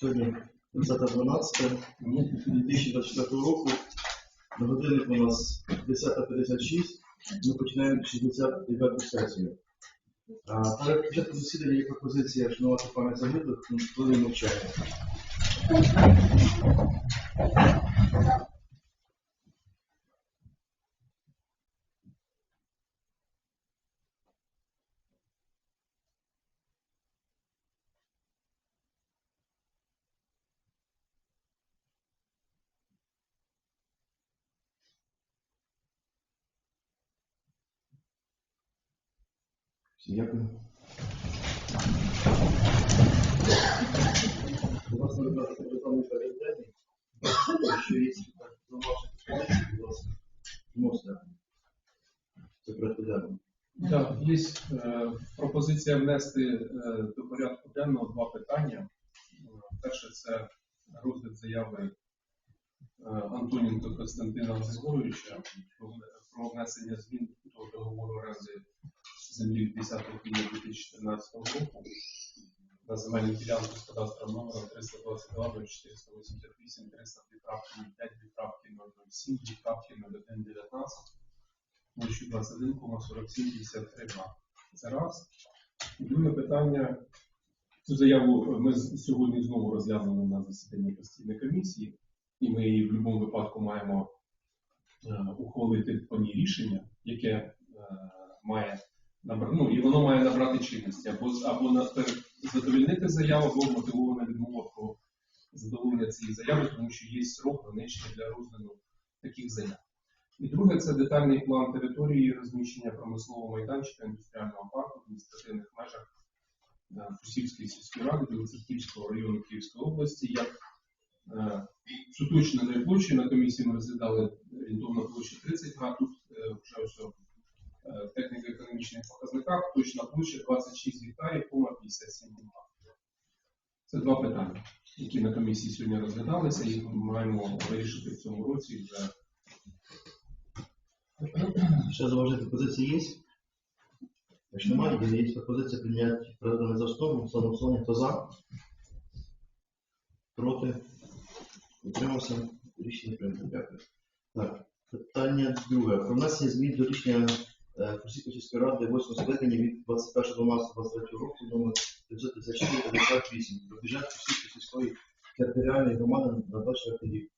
Сьогодні 20.12.2024 року. На годинник у нас 10.56. Ми починаємо 69 сесію. Перед початком засідання є пропозиція вшанувати пам'ять загиблих хвилин мовчання. Дякую. У на є. Це. Так, є е, пропозиція внести е, до порядку денного два питання. Е, Перше це розгляд заяви Антоненко Костянтина Григоровича про внесення змін до договору оренди землі від 10 квітня 2014 року на земельну ділянку з кадастровим номером 322 488 302 правки 05, 2 правки 007, 2 правки 0119 площі 21,4753 га. Це раз. Друге питання. Цю заяву ми сьогодні знову розглянули на засіданні постійної комісії, і ми її в будь-якому випадку маємо е, ухвалити по ній рішення, яке е, має набра- ну, і воно має набрати чинності або, або пер- заяву, або мотивована відмова про задоволення цієї заяви, тому що є срок граничний для розгляду таких заяв. І друге це детальний план території розміщення промислового майданчика індустріального парку в адміністративних межах е, Фусівської сільської ради Білоцерківського району Київської області. Як е, з уточненою на комісії ми розглядали орієнтовно площа 30 га, тут е, вже е, в техніко-економічних показниках точна площа 26 гектарів, кома 57 га. Це два питання, які на комісії сьогодні розглядалися, їх ми маємо вирішити в цьому році вже Ще зауваження пропозиції є? Якщо немає, є пропозиція прийняти передане за основу, самосування, хто за? Проти? Утримався? Рішення прийнято. Дякую. Так, питання друге. Про внесення змін до рішення е, Фурсівської сільської ради 8 скликання від 21.12.23 року номер 954 про бюджет Фурсівської сільської територіальної громади на 24 рік.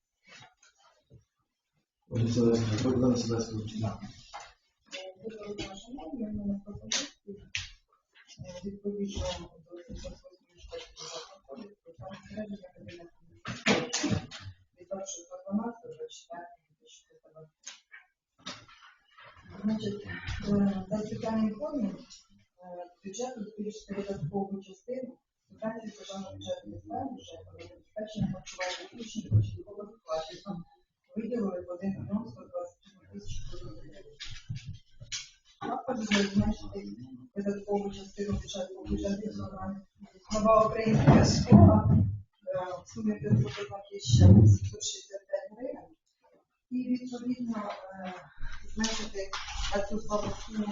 Ось це Богдан Селецький розпочинає. Доброго дня, шановні, у мене пропозиції. Е, Відповідно до 78 штатів закону, про кабінету міністрів від 1 12 до 4 Значить, е, за спеціальній формі е, бюджету збільшити видаткову частину субвенції державного бюджету місцевого бюджету забезпечення харчування учнів початкових класів виділили в 1 мільйон 127 тисяч гривень. Також зменшити видаткову частину бюджету бюджету. Нова українська школа е, в сумі 501 тисяча 765 гривень. І відповідно е, зменшити цю слабу фонд.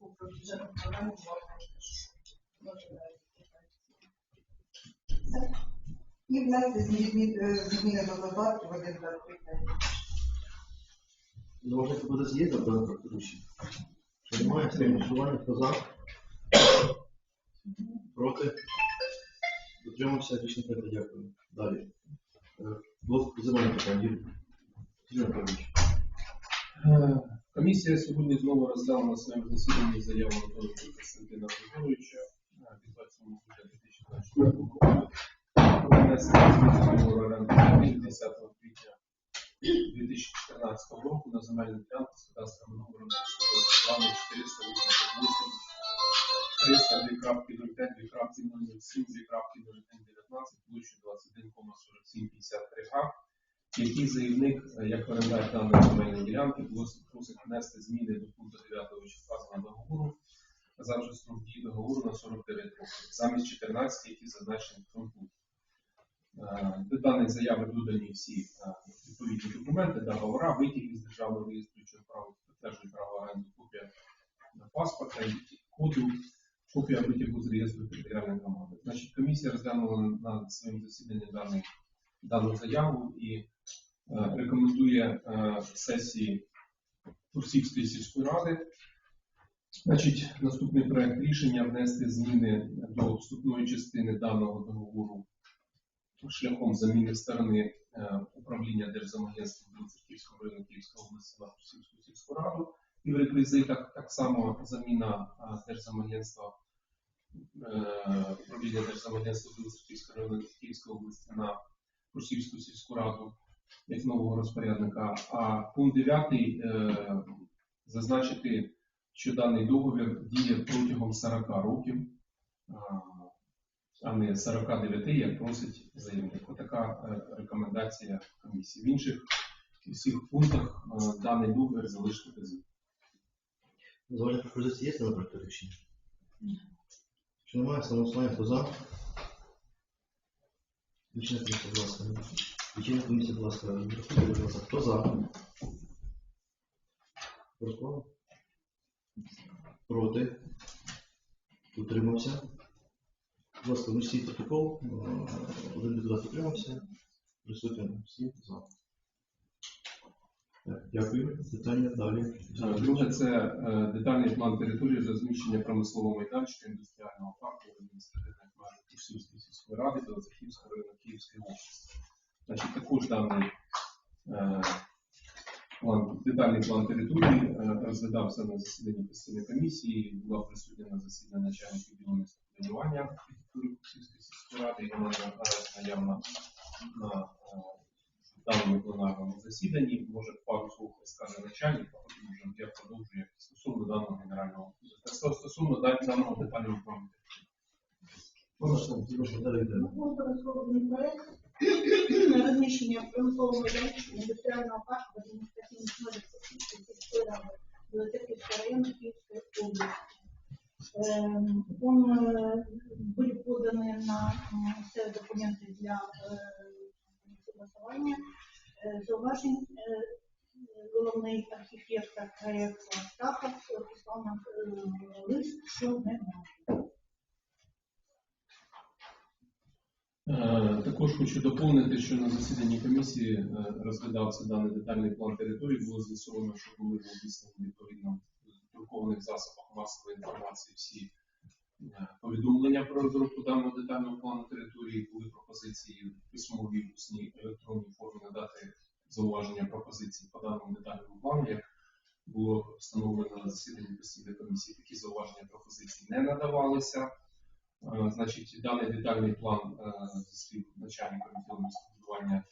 Тобто бюджетну програму можна І внести зміни е, до один до три. Зауваження пропозиції є до даного проекту рішення? Що немає, ставимо голосування, хто за? Проти? Утримався, рішення. Дякую. Далі. Е, Блок земельних питань. Юрій. Юрій Анатолійович. Е, Комісія сьогодні знову розглянула на своєму засіданні заяву Антона Костянтина Григоровича від 27 грудня 2024 року про внесення змін до договору оренди землі від 10 квітня 2014 року на земельну ділянку 1,4753 га, який заявник, е, як передач даної земельної ділянки, просить внести зміни до пункту 9 числа за договору завжди строк дії договору на 49 років, замість 14, які зазначені в цьому пункті. Е, до даних заяви додані всі е, відповідні документи, договора, витяги із державного реєстру, права підтверджує право оренду купля паспорта, коду комісія розглянула на своєму засіданні даний, дану заяву і е, рекомендує е, сесії Турсівської сільської ради. Значить, наступний проект рішення внести зміни до вступної частини даного договору шляхом заміни сторони е, управління Держзамагентства Білоцерківського району Київської області на Турсівську сільську раду. І в реквізитах так само заміна е, Держзамагентства управління Держзамагентства Білоцерківського району Київської області на Турсівську сільську раду як нового розпорядника. А пункт 9 е, зазначити, що даний договір діє протягом 40 років, а, а не 49, як просить заявник. Отака е, рекомендація комісії. В інших всіх пунктах е, даний договір залишити без. Звальні пропозиції є на проект рішення? Якщо немає, самостояння, хто за? Лічна комісія, будь ласка. Лічна комісія, будь ласка, будь ласка, хто за? Проти? Проти? Утримався? Будь ласка, всі протокол. Е, Один депутат утримався. Присутні всі за. Дякую. Питання далі. Друге, це е, детальний план території розміщення промислового майданчика індустріального парку адміністративних межах Київської сільської ради Білоцерківського району Київської області. Значить, також даний е, план, детальний план території е, розглядався на засіданні постійної комісії, була присутня на засіданні начальника відділу містобудування архітектури Київської сільської ради, і вона наявна на даному пленарному засіданні. Може пару слов скаже начальник, а потім вже я продовжую стосовно даного генерального стосовно да- даного детального плану. Прошу, прошу, далі йдемо. Був розроблений проект на розміщення промислового майданчика індустріального парку в адміністративних межах Сосідської сільської ради Білоцерківського району Київської області. Эм, Он э, были поданы на м, все документы для Також хочу доповнити, що на засіданні комісії е, розглядався даний детальний план території. Було з'ясовано, що були обіцяні відповідно в друкованих засобах масової інформації всі е, повідомлення про розробку даного детального плану території. Були пропозиції письмовій усній електронній формі надати зауваження пропозиції по даному детальному плану. Як було встановлено на засіданні постійної комісії, такі зауваження пропозиції не надавалися. Е, Значить, даний детальний план е, зі слів начальника відділу містобудування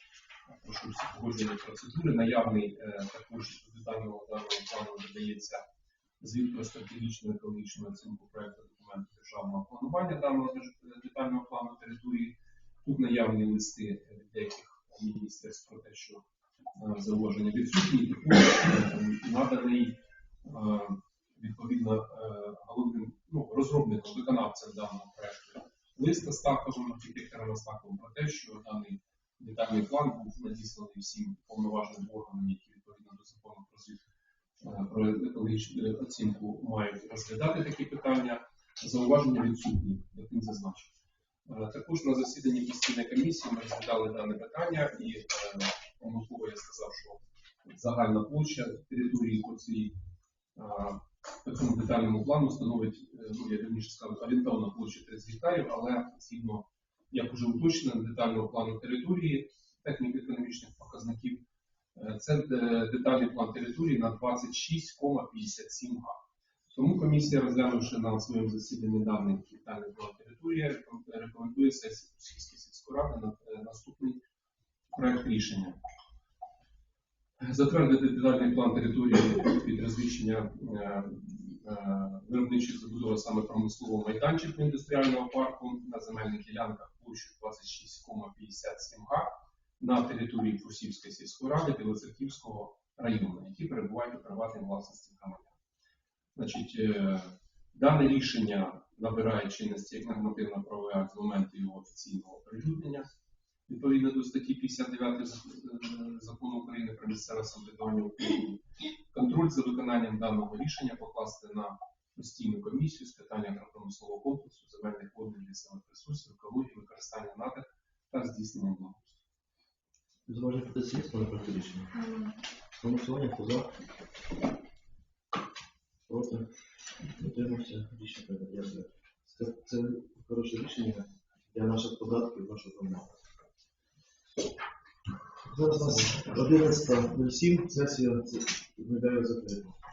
е, прошу погодження процедури. Наявний також до даного даного плану додається звіт про стратегічну екологічну оцінку проекту документу державного планування даного детального плану території. Тут наявні листи від деяких міністерств про те, що зауваження відсутні, наданий відповідно е, ну, розробником, виконавцем даного проекту лист Астаховим, архітектором Астаховим про те, що даний детальний план був надісланий всім повноважним органам, які відповідно до закону про звіт е, про екологічну оцінку мають розглядати такі питання. Зауваження відсутні, як він зазначив. Е, Також на засіданні постійної комісії ми розглядали дане питання і е, помилково я сказав, що загальна площа території по цьому детальному плану становить, е, ну я раніше сказав, орієнтовна площа 30 гектарів, але згідно, як уже уточнено, детального плану території, техніко-економічних показників, е, це е, детальний план території на 26,57 га. Тому комісія, розглянувши на своєму засіданні даний детальний план території, рекомендує сесії сільської ради на наступний проект рішення. Затвердити детальний план території під розміщення е, е, виробничих забудов саме промислового майданчику індустріального парку на земельних ділянках площею 26,57 га на території Фурсівської сільської ради Білоцерківського району, які перебувають у приватній власності громадян. Значить, е, дане рішення набирає чинності як нормативно-правовий акт з моменту його офіційного оприлюднення відповідно до статті 59 е, закону України про місцеве самоврядування України. Контроль за виконанням даного рішення покласти на постійну комісію з питань агропромислового комплексу, земельних водних лісових ресурсів, екології, використання надр та здійснення благоустрою. Зважені пропозиції є, ставлю проти рішення. Голосування, хто за? Проти? Утримався, рішення. Це, це хороше рішення для наших податків, нашої громади. Зараз у нас 11.07, сесія, виглядає закрито.